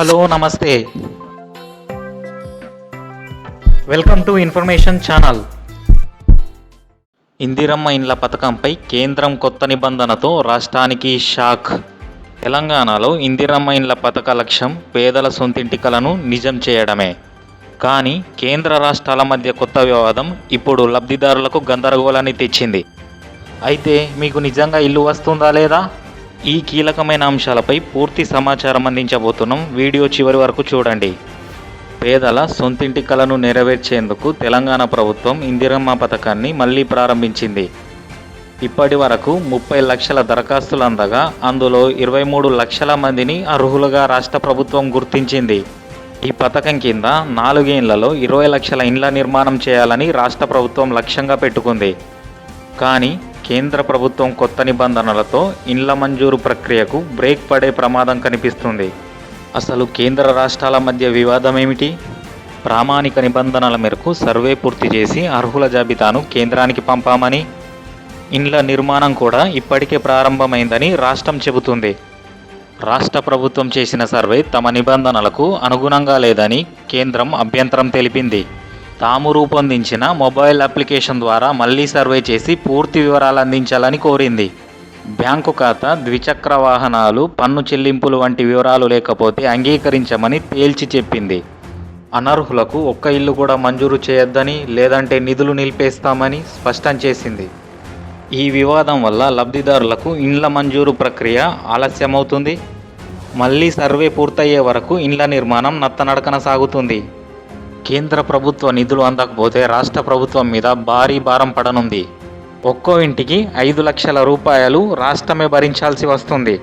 Hello నమస్తే. Welcome to information channel Indiramma ఇండ్ల పథకంపై కేంద్రం కొత్త నిబంధనతో రాష్ట్రానికి షాక్. తెలంగాణలో ఇందిరమ్మ ఇండ్ల పథక లక్ష్యం పేదల సొంతింటి కలను నిజం చేయడమే. కానీ కేంద్ర రాష్ట్రాల మధ్య కొత్త వివాదం ఇప్పుడు లబ్ధిదారులకు గందరగోళాన్ని తెచ్చింది. అయితే మీకు నిజంగా ఇల్లు వస్తుందా లేదా? ఈ కీలకమైన అంశాలపై పూర్తి సమాచారం అందించబోతున్నాం. వీడియో చివరి వరకు చూడండి. పేదల సొంతింటి కలను నెరవేర్చేందుకు తెలంగాణ ప్రభుత్వం ఇందిరమ్మ పథకాన్ని మళ్ళీ ప్రారంభించింది. ఇప్పటి వరకు ముప్పై లక్షల దరఖాస్తులు అందగా అందులో ఇరవై మూడు లక్షల మందిని అర్హులుగా రాష్ట్ర ప్రభుత్వం గుర్తించింది. ఈ పథకం కింద నాలుగేళ్ళలో ఇరవై లక్షల ఇండ్ల నిర్మాణం చేయాలని రాష్ట్ర ప్రభుత్వం లక్ష్యంగా పెట్టుకుంది. కానీ కేంద్ర ప్రభుత్వం కొత్త నిబంధనలతో ఇండ్ల మంజూరు ప్రక్రియకు బ్రేక్ పడే ప్రమాదం కనిపిస్తుంది. అసలు కేంద్ర రాష్ట్రాల మధ్య వివాదం ఏమిటి ప్రామాణిక నిబంధనల మేరకు సర్వే పూర్తి చేసి అర్హుల జాబితాను కేంద్రానికి పంపామని? ఇండ్ల నిర్మాణం కూడా ఇప్పటికే ప్రారంభమైందని రాష్ట్రం చెబుతుంది. రాష్ట్ర ప్రభుత్వం చేసిన సర్వే తమ నిబంధనలకు అనుగుణంగా లేదని కేంద్రం అభ్యంతరం తెలిపింది. తాము రూపొందించిన మొబైల్ అప్లికేషన్ ద్వారా మళ్ళీ సర్వే చేసి పూర్తి వివరాలు అందించాలని కోరింది. బ్యాంకు ఖాతా ద్విచక్ర వాహనాలు పన్ను చెల్లింపులు వంటి వివరాలు లేకపోతే అంగీకరించమని తేల్చి చెప్పింది. అనర్హులకు ఒక్క ఇల్లు కూడా మంజూరు చేయొద్దని లేదంటే నిధులు నిలిపేస్తామని స్పష్టం చేసింది. ఈ వివాదం వల్ల లబ్ధిదారులకు ఇండ్ల మంజూరు ప్రక్రియ ఆలస్యమవుతుంది. మళ్ళీ సర్వే పూర్తయ్యే వరకు ఇండ్ల నిర్మాణం నత్తనడకన సాగుతుంది. కేంద్ర ప్రభుత్వ నిధులు అందకపోతే రాష్ట్ర ప్రభుత్వం మీద భారీ భారం పడనుంది. ఒక్కో ఇంటికి ఐదు లక్షల రూపాయలు రాష్ట్రమే భరించాల్సి వస్తుంది.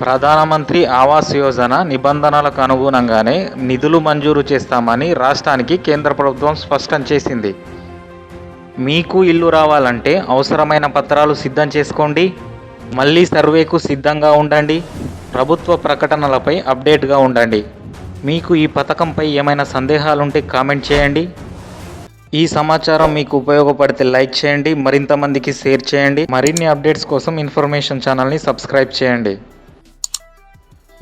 ప్రధానమంత్రి ఆవాస్ యోజన నిబంధనలకు అనుగుణంగానే నిధులు మంజూరు చేస్తామని రాష్ట్రానికి కేంద్ర ప్రభుత్వం స్పష్టం చేసింది. మీకు ఇల్లు రావాలంటే అవసరమైన పత్రాలు సిద్ధం చేసుకోండి. మళ్ళీ సర్వేకు సిద్ధంగా ఉండండి. ప్రభుత్వ ప్రకటనలపై అప్డేట్గా ఉండండి. మీకు ఈ పథకంపై ఏమైనా సందేహాలుంటే కామెంట్ చేయండి. ఈ సమాచారం మీకు ఉపయోగపడితే లైక్ చేయండి మరింత మందికి షేర్ చేయండి. మరిన్ని అప్డేట్స్ కోసం ఇన్ఫర్మేషన్ ఛానల్ని సబ్స్క్రైబ్ చేయండి.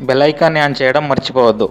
బెల్ ఐకాన్ని ఆన్ చేయడం మర్చిపోవద్దు.